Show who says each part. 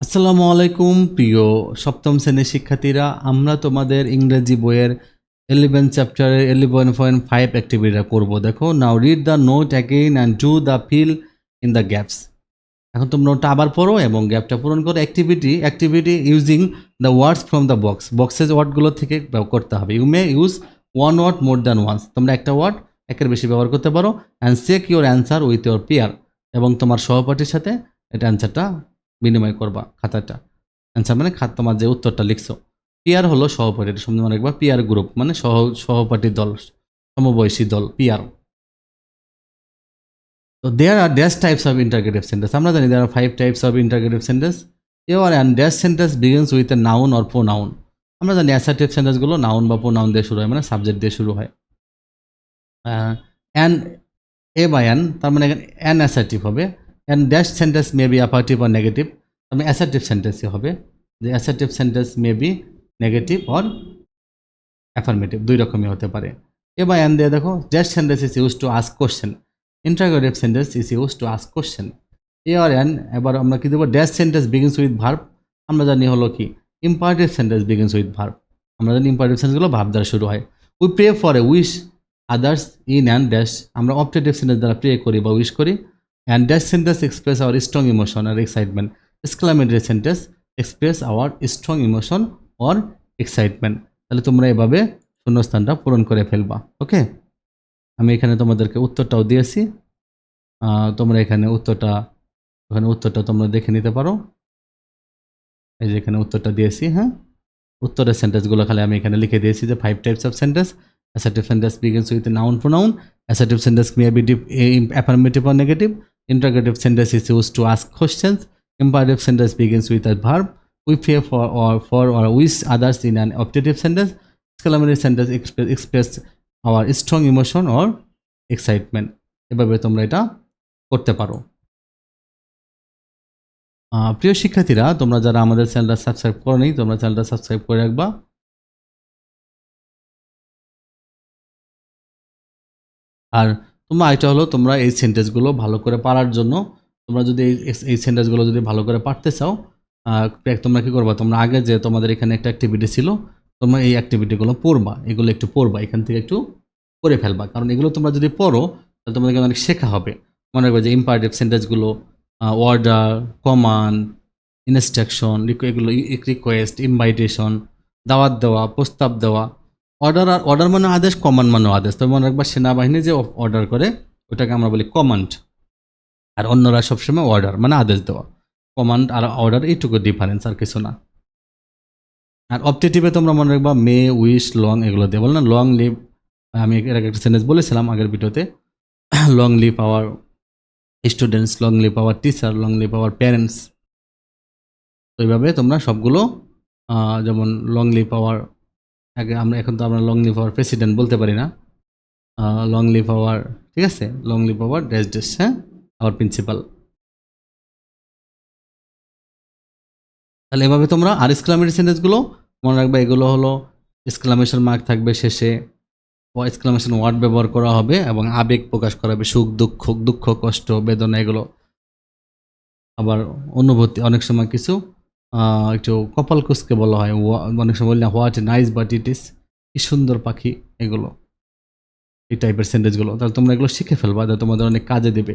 Speaker 1: আসসালামু আলাইকুম, প্রিয় সপ্তম শ্রেণির শিক্ষার্থীরা। আমরা তোমাদের ইংরেজি বইয়ের ইলেভেন চ্যাপ্টারের ইলেভেন পয়েন্ট ফাইভ অ্যাক্টিভিটিটা করব দেখো now read the note again and do the fill in the gaps এখন তোমরা নোটটা আবার পড়ো এবং গ্যাপটা পূরণ করো। Activity activity using the words from the box বক্সের ওয়ার্ডগুলো থেকে করতে হবে। You may use one word more than once তোমরা একটা ওয়ার্ড একের বেশি ব্যবহার করতে পারো। And check your answer with your pair এবং তোমার সহপাঠীর সাথে এটা অ্যান্সারটা বিনিময় করবা খাতাটা। অ্যান্সার মানে খাত তোমার যে উত্তরটা লিখছো। পিয়ার হলো সহপাঠী, এটা মনে রাখবা। পিয়ার গ্রুপ মানে সহ সহপাঠী দল, সমবয়সী দল পিয়ার তো there are dash types of interrogative sentence আমরা জানি there are five types of interrogative sentence এবার and dash sentence begins with a noun or pronoun আমরা জানি অ্যাসার্টিভ সেন্টেন্সগুলো নাউন বা প্রো নাউন দিয়ে শুরু হয় মানে সাবজেক্ট দিয়ে শুরু হয়। অ্যান্ড এ বাই অ্যান তার মানে অ্যান অ্যাসার্টিভ হবে। And dash sentence may be affirmative or negative মানে অ্যাসার্টিভ সেন্টেন্সই হবে যে assertive sentence may be negative or affirmative দুই রকমই হতে পারে। এ বা অ্যান দিয়ে দেখো dash sentence is use to ask question interrogative sentence is use to ask question a R an এবার আমরা কি দেবো? Dash sentence begins with verb আমরা জানি হলো কি? Imperative sentence begins with verb আমরা জানি ইম্পারেটিভ সেন্টেন্সগুলো ভাব দ্বারা শুরু হয়। We pray for a wish others in and dash আমরা অপটেটিভ সেন্টেন্স দ্বারা প্রে করি বা উইশ করি। And dash sentence express our strong emotion R excitement exclamatory sentence express our strong emotion or excitement তাহলে তোমরা এভাবে শূন্যস্থানটা পূরণ করে ফেলবা। ওকে আমি এখানে তোমাদেরকে উত্তরটাও দিয়েছি। তোমরা এখানে উত্তরটা ওখানে উত্তরটা তোমরা দেখে নিতে পারো। এই যে এখানে উত্তরটা দিয়েছি হ্যাঁ? উত্তরের সেন্টেন্সগুলো খালি আমি এখানে লিখে দিয়েছি যে five types of sentence assertive sentence begins with noun pronoun assertive sentence may be deep affirmative or negative interrogative sentence is used to ask questions imperative sentence begins with a verb we pray for or for or wish others in an optative sentence exclamatory sentence express, express our strong emotion or excitement এভাবে তোমরা এটা করতে পারো প্রিয় শিক্ষার্থীরা তোমরা যারা আমাদের চ্যানেলটা সাবস্ক্রাইব করোনি তোমরা চ্যানেলটা সাবস্ক্রাইব করে রাখবা আর তোমরা এটা হলো, তোমরা এই সেন্টেন্সগুলো ভালো করে পারার জন্য, তোমরা যদি এই সেন্টেন্সগুলো যদি ভালো করে পারতে চাও তোমরা কি করবা? তোমরা আগে যে তোমাদের এখানে একটা অ্যাক্টিভিটি ছিল, তোমরা এই অ্যাক্টিভিটিগুলো পড়বা, এগুলো একটু পড়বা, এখান থেকে একটু করে ফেলবা। কারণ এগুলো তোমরা যদি পড়ো, তাহলে তোমাদেরকে অনেক শেখা হবে। মনে রাখবে যে ইম্পারেটিভ সেন্টেন্সগুলো অর্ডার কমান্ড ইনস্ট্রাকশন এগুলো রিকোয়েস্ট ইনভাইটেশন দাওয়াত দেওয়া, প্রস্তাব দেওয়া অর্ডার আর অর্ডার মানে আদেশ কমান্ড মানে আদেশ। তবে মনে রাখবা, সেনাবাহিনী যে অর্ডার করে, ওটাকে আমরা বলি কমান্ড আর অন্যরা সবসময় অর্ডার মানে আদেশ দেওয়া। কমান্ড আর অর্ডার এইটুকু ডিফারেন্স আর কিছু না। আর অপটেটিভে তোমরা মনে রাখবা মে উইশ লং এগুলো দিয়ে। বল না লং লিভ আমি এর একটা সেন্টেন্স বলেছিলাম আগের ভিডিওতে। Long live our students long live our teacher long live our parents তো এইভাবে তোমরা সবগুলো যেমন লং লিভ আওয়ার আগে আমরা, এখন তো আমরা লং লিভ আওয়ার প্রেসিডেন্ট বলতে পারি না। লং লিভ আওয়ার ঠিক আছে? Long live our dash dash হ্যাঁ? আওয়ার প্রিন্সিপাল তাহলে এভাবে তোমরা আর এক্সক্লামেটরি সেন্টেন্সগুলো মনে রাখবে, এগুলো হলো এক্সক্লামেশন মার্ক থাকবে শেষে এক্সক্লামেশন ওয়ার্ড ব্যবহার করা হবে এবং আবেগ প্রকাশ করা হবে, সুখ, দুঃখ দুঃখ, কষ্ট, বেদনা, এগুলো। আবার অনুভূতি, অনেক সময় কিছু একটু কপাল কুসকে বলা হয়। অনেক সময় বলি না what nice but it is কি সুন্দর পাখি এগুলো। এই টাইপের সেন্টেজগুলো তাহলে তোমরা এগুলো শিখে ফেলবা, যা তোমাদের অনেক কাজে দেবে।